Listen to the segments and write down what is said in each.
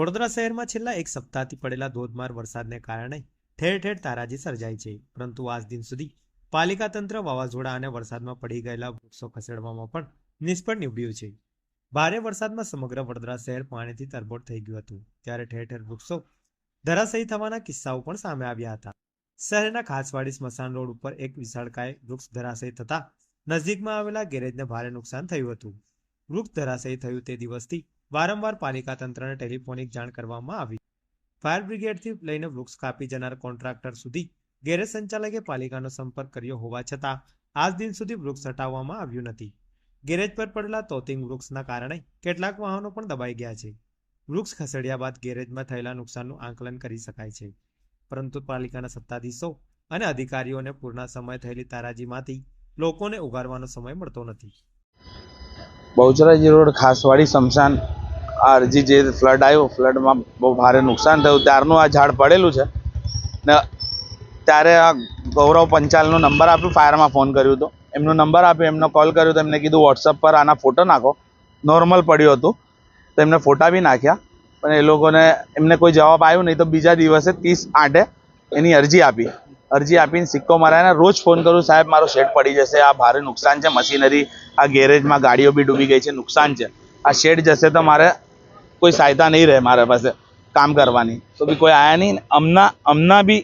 વડોદરા શહેરમાં છેલ્લા એક સપ્તાહથી પડેલા ધોધમાર વરસાદને કારણે ઠેર ઠેર તારાજી સર્જાઈ છે. પરંતુ આજ દિન સુધી પાલિકા તંત્ર વાવાઝોડા અને વરસાદમાં પડી ગયેલા વૃક્ષો ખસેડવામાં પણ નિષ્ફળ નીવડ્યું છે. ભારે વરસાદમાં સમગ્ર વડોદરા શહેર પાણીથી તરબોળ થઈ ગયું હતું. ત્યારે ઠેર ઠેર વૃક્ષો ધરાશયી થવાના કિસ્સાઓ પણ સામે આવ્યા હતા. શહેરના ખાસવાડી સ્મશાન રોડ ઉપર એક વિશાળકાય વૃક્ષ ધરાશયી થતા નજીકમાં આવેલા ગેરેજને ભારે નુકસાન થયું હતું. વૃક્ષ ધરાશયી થયું તે દિવસથી વારંવાર પાલિકા તંત્રને ટેલિફોનિક જાણ કરવામાં આવી. ફાયર બ્રિગેડથી લઈને વૃક્ષ કાપી જનાર કોન્ટ્રાક્ટર સુધી ગેરેજ સંચાલકે પાલિકાનો સંપર્ક કર્યો હોવા છતાં આજ દિન સુધી વૃક્ષ હટાવવામાં આવ્યું નથી. ગેરેજ પર પડેલા તોતિંગ વૃક્ષના કારણે કેટલાક વાહનો પણ દબાઈ ગયા છે. વૃક્ષ ખસેડ્યા બાદ ગેરેજમાં થયેલા નુકસાનનું આંકલન કરી શકાય છે. પરંતુ પાલિકાના સત્તાધીશો અને અધિકારીઓને પૂરના સમય થયેલી તારાજીમાંથી લોકોને ઉગારવાનો સમય મળતો નથી. બહુચરાજી રોડ, ખાસવાડી સ્મશાન આ અરજી જે ફ્લડ આવ્યો, ફ્લડમાં બહુ ભારે નુકસાન થયું. ત્યારનું આ ઝાડ પડેલું છે. ને ત્યારે આ ગૌરવ પંચાલનો નંબર આપ્યો, ફાયરમાં ફોન કર્યો હતો. એમનો નંબર આપ્યો, એમનો કોલ કર્યો, તો એમને કીધું વોટ્સઅપ પર આના ફોટો નાખો. નોર્મલ પડ્યું હતું. તો એમને ફોટા બી નાખ્યા. પણ એ લોકોને એમને કોઈ જવાબ આવ્યો નહીં, તો બીજા દિવસે ત્રીસ આઠે એની અરજી આપી. અરજી આપીને સિક્કો મરાઈને રોજ ફોન કરું સાહેબ મારો શેડ પડી જશે આ ભારે નુકસાન છે મશીનરી આ ગેરેજમાં ગાડીઓ બી ડૂબી ગઈ છે નુકસાન છે. આ શેડ જશે તો મારે કોઈ સહાયતા નહીં રહે મારા પાસે કામ કરવાની. તો બી કોઈ આયા નહીં. અમના હમણાં હમણાં બી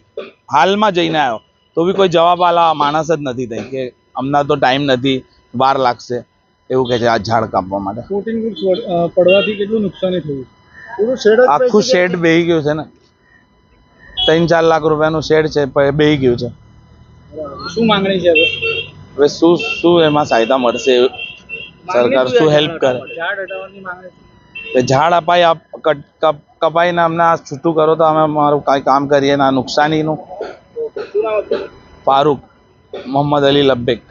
હાલમાં જઈને આવ્યો તો બી કોઈ જવાબ આલા માણસ જ નથી થઈ કે હમણાં તો ટાઈમ નથી વાર લાગશે. એવું કહે છે આ ઝાડ કાપવા માટે. પડવાથી કેટલું નુકસાની થયું? પૂરું શેડ આખું શેડ બેહી ગયું છે ને. ત્રણ ચાર લાખ રૂપિયાનું શેડ છે બે ગયું છે. શું માંગણી છે હવે? હવે શું શું એમાં સહાયતા મળશે? સરકાર શું હેલ્પ કરે? ઝાડ આપ કપાઈને અમને આ છૂટું કરો તો અમે મારું કાંઈ કામ કરીએ ને આ નુકસાનીનું. ફારૂક મોહમ્મદ અલી લબ્બેક.